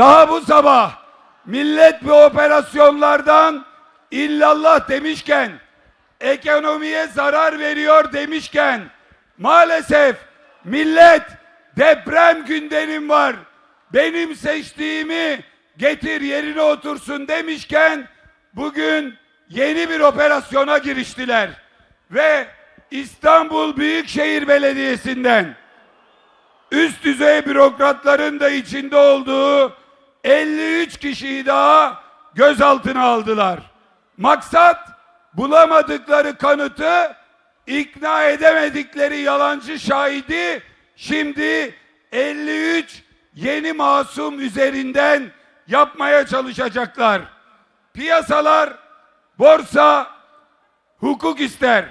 Daha bu sabah millet bu operasyonlardan illallah demişken, ekonomiye zarar veriyor demişken, maalesef millet deprem gündelim var, benim seçtiğimi getir yerine otursun demişken, bugün yeni bir operasyona giriştiler. Ve İstanbul Büyükşehir Belediyesi'nden üst düzey bürokratların da içinde olduğu 53 kişiyi daha gözaltına aldılar. Maksat bulamadıkları kanıtı ikna edemedikleri yalancı şahidi şimdi 53 yeni masum üzerinden yapmaya çalışacaklar. Piyasalar, borsa hukuk ister,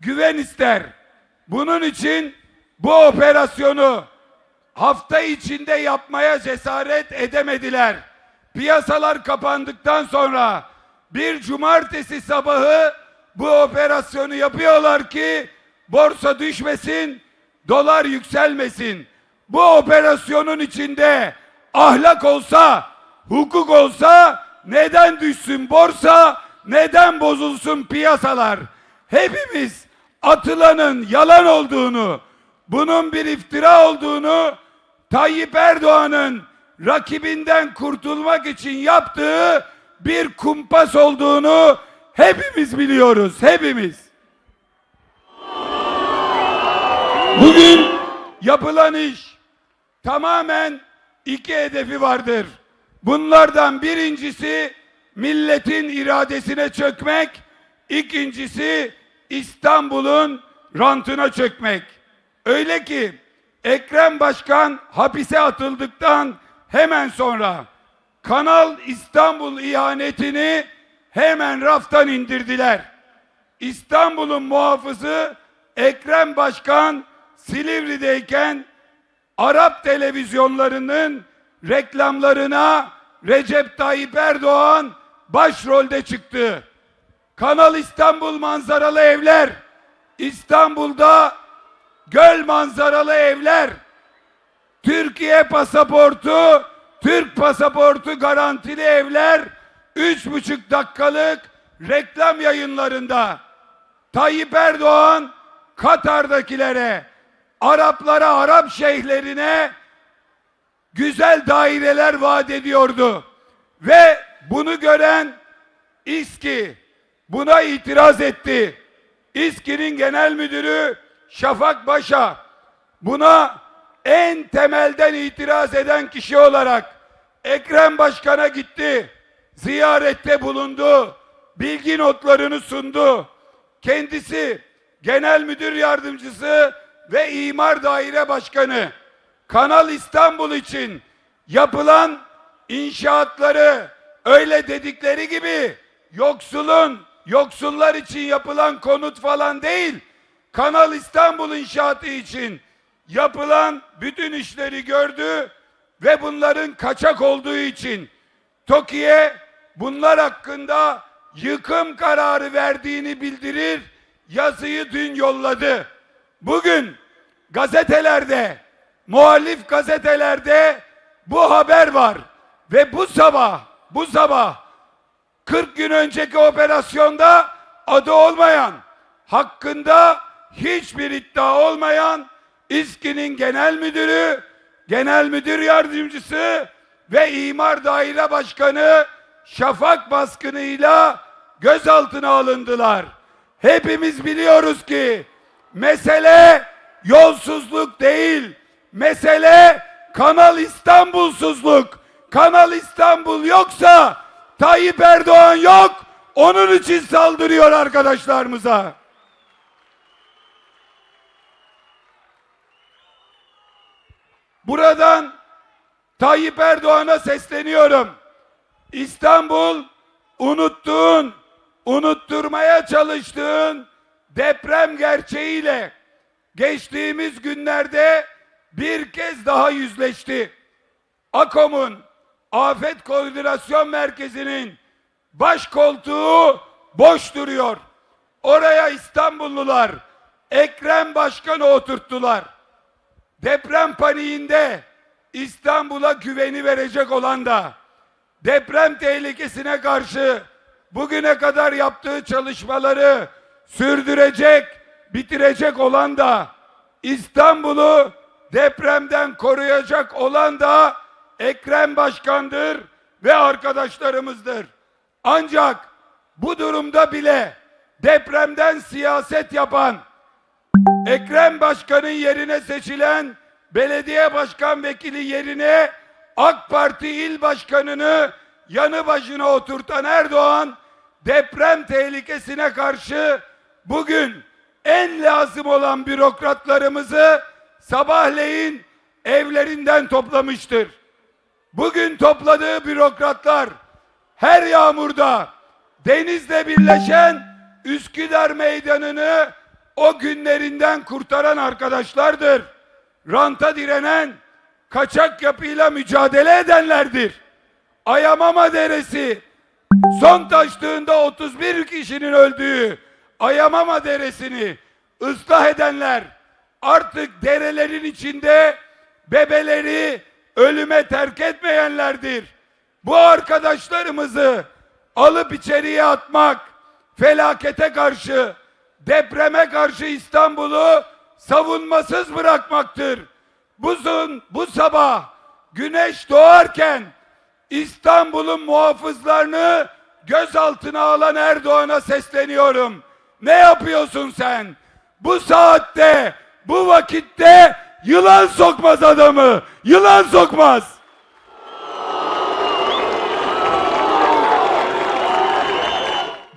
güven ister. Bunun için bu operasyonu hafta içinde yapmaya cesaret edemediler. Piyasalar kapandıktan sonra bir cumartesi sabahı bu operasyonu yapıyorlar ki borsa düşmesin, dolar yükselmesin. Bu operasyonun içinde ahlak olsa, hukuk olsa neden düşsün borsa, neden bozulsun piyasalar? Hepimiz atılanın yalan olduğunu, bunun bir iftira olduğunu Tayyip Erdoğan'ın rakibinden kurtulmak için yaptığı bir kumpas olduğunu hepimiz biliyoruz, hepimiz. Bugün yapılan iş tamamen iki hedefi vardır. Bunlardan birincisi milletin iradesine çökmek, ikincisi İstanbul'un rantına çökmek. Öyle ki Ekrem Başkan hapise atıldıktan hemen sonra Kanal İstanbul ihanetini hemen raftan indirdiler. İstanbul'un muhafızı Ekrem Başkan Silivri'deyken Arap televizyonlarının reklamlarına Recep Tayyip Erdoğan başrolde çıktı. Kanal İstanbul manzaralı evler, İstanbul'da göl manzaralı evler, Türkiye pasaportu, Türk pasaportu garantili evler, üç buçuk dakikalık reklam yayınlarında Tayyip Erdoğan Katar'dakilere, Araplara, Arap şeyhlerine güzel daireler vaat ediyordu. Ve bunu gören İSKİ buna itiraz etti. İSKİ'nin genel müdürü Şafak Başa buna en temelden itiraz eden kişi olarak Ekrem Başkan'a gitti. Ziyarette bulundu. Bilgi notlarını sundu. Kendisi genel müdür yardımcısı ve imar daire başkanı Kanal İstanbul için yapılan inşaatları öyle dedikleri gibi yoksulun yoksullar için yapılan konut falan değil Kanal İstanbul inşaatı için yapılan bütün işleri gördü ve bunların kaçak olduğu için TOKİ'ye bunlar hakkında yıkım kararı verdiğini bildirir yazıyı dün yolladı. Bugün gazetelerde, muhalif gazetelerde bu haber var ve bu sabah, bu sabah 40 gün önceki operasyonda adı olmayan, hakkında hiçbir iddia olmayan İSKİ'nin genel müdürü, genel müdür yardımcısı ve imar daire başkanı şafak baskınıyla gözaltına alındılar. Hepimiz biliyoruz ki mesele yolsuzluk değil, mesele Kanal İstanbulsuzluk. Kanal İstanbul yoksa Tayyip Erdoğan yok. Onun için saldırıyor arkadaşlarımıza. Buradan Tayyip Erdoğan'a sesleniyorum. İstanbul unuttuğun, unutturmaya çalıştığın deprem gerçeğiyle geçtiğimiz günlerde bir kez daha yüzleşti. AKOM'un Afet Koordinasyon Merkezi'nin baş koltuğu boş duruyor. Oraya İstanbullular Ekrem Başkan'ı oturttular. Deprem paniğinde İstanbul'a güveni verecek olan da deprem tehlikesine karşı bugüne kadar yaptığı çalışmaları sürdürecek, bitirecek olan da İstanbul'u depremden koruyacak olan da Ekrem Başkan'dır ve arkadaşlarımızdır. Ancak bu durumda bile depremden siyaset yapan Ekrem Başkan'ın yerine seçilen belediye başkan vekili yerine AK Parti il başkanını yanı başına oturtan Erdoğan deprem tehlikesine karşı bugün en lazım olan bürokratlarımızı sabahleyin evlerinden toplamıştır. Bugün topladığı bürokratlar her yağmurda denizle birleşen Üsküdar Meydanı'nı o günlerinden kurtaran arkadaşlardır. Ranta direnen, kaçak yapıyla mücadele edenlerdir. Ayamama Deresi son taştığında 31 kişinin öldüğü Ayamama Deresi'ni ıslah edenler artık derelerin içinde bebeleri ölüme terk etmeyenlerdir. Bu arkadaşlarımızı alıp içeriye atmak, felakete karşı, depreme karşı İstanbul'u savunmasız bırakmaktır. Buzun bu sabah güneş doğarken İstanbul'un muhafızlarını gözaltına alan Erdoğan'a sesleniyorum. Ne yapıyorsun sen? Bu saatte, bu vakitte yılan sokmaz adamı. Yılan sokmaz.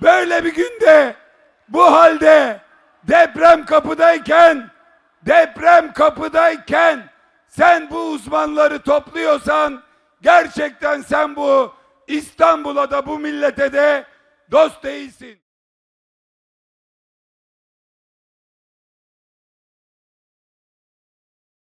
Böyle bir günde bu halde deprem kapıdayken deprem kapıdayken sen bu uzmanları topluyorsan gerçekten sen bu İstanbul'a da bu millete de dost değilsin.